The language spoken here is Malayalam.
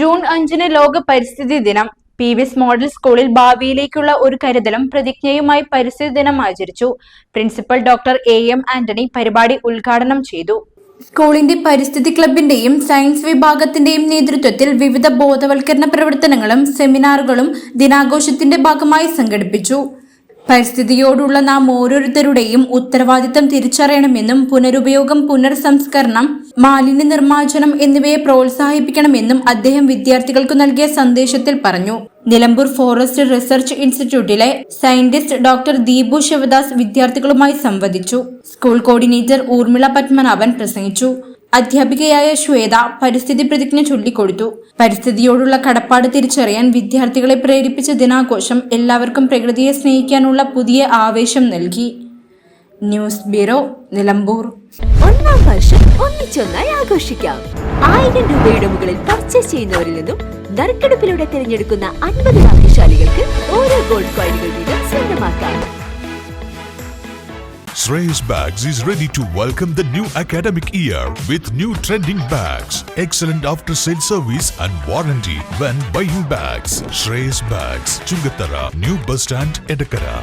June അഞ്ചിന് ലോക പരിസ്ഥിതി ദിനം. പി വി എസ് മോഡൽ സ്കൂളിൽ ഭാവിയിലേക്കുള്ള ഒരു കരുതലും പ്രതിജ്ഞയുമായി പരിസ്ഥിതി ദിനം ആചരിച്ചു. Principal doctor A M Antony പരിപാടി ഉദ്ഘാടനം ചെയ്തു. സ്കൂളിന്റെ പരിസ്ഥിതി ക്ലബിന്റെയും സയൻസ് വിഭാഗത്തിന്റെയും നേതൃത്വത്തിൽ വിവിധ ബോധവൽക്കരണ പ്രവർത്തനങ്ങളും സെമിനാറുകളും ദിനാഘോഷത്തിന്റെ ഭാഗമായി സംഘടിപ്പിച്ചു. പരിസ്ഥിതിയോടുള്ള നാം ഓരോരുത്തരുടെയും ഉത്തരവാദിത്തം തിരിച്ചറിയണമെന്നും പുനരുപയോഗം പുനർസംസ്കരണം മാലിന്യ നിർമ്മാർജനം എന്നിവയെ പ്രോത്സാഹിപ്പിക്കണമെന്നും അദ്ദേഹം വിദ്യാർത്ഥികൾക്ക് നൽകിയ സന്ദേശത്തിൽ പറഞ്ഞു. നിലമ്പൂർ ഫോറസ്റ്റ് റിസർച്ച് ഇൻസ്റ്റിറ്റ്യൂട്ടിലെ സയന്റിസ്റ്റ് ഡോക്ടർ ദീപു ശിവദാസ് വിദ്യാർത്ഥികളുമായി സംവദിച്ചു. സ്കൂൾ കോർഡിനേറ്റർ ഊർമിള പത്മനാഭൻ പ്രസംഗിച്ചു. അധ്യാപികയായ ശ്വേത പരിസ്ഥിതി പ്രതിജ്ഞ ചൊല്ലിക്കൊടുത്തു. പരിസ്ഥിതിയോടുള്ള കടപ്പാട് തിരിച്ചറിയാൻ വിദ്യാർത്ഥികളെ പ്രേരിപ്പിച്ച ദിനാഘോഷം എല്ലാവർക്കും പ്രകൃതിയെ സ്നേഹിക്കാനുള്ള പുതിയ ആവേശം നൽകി. ന്യൂസ് ബ്യൂറോ നിലമ്പൂർ ഒന്നാം വർഷം ഒന്നിച്ചൊന്നായി ആഘോഷിക്കാം ആയിരം രൂപയുടെ മുകളിൽ പർച്ചേസ് ചെയ്യുന്നവരിൽ നിന്നും നറുക്കെടുപ്പിലൂടെ തിരഞ്ഞെടുക്കുന്ന അൻപത് ഭാഗ്യശാലികൾക്ക് ഓരോ ഗോൾഡ് കോയിനുകൾ വീതം സ്വന്തമാക്കാം Shreyas Bags is ready to welcome the new academic year with new trending bags, excellent after sale service and warranty when buying bags. Shreyas Bags, Chungatara, New Bus Stand, Edakara.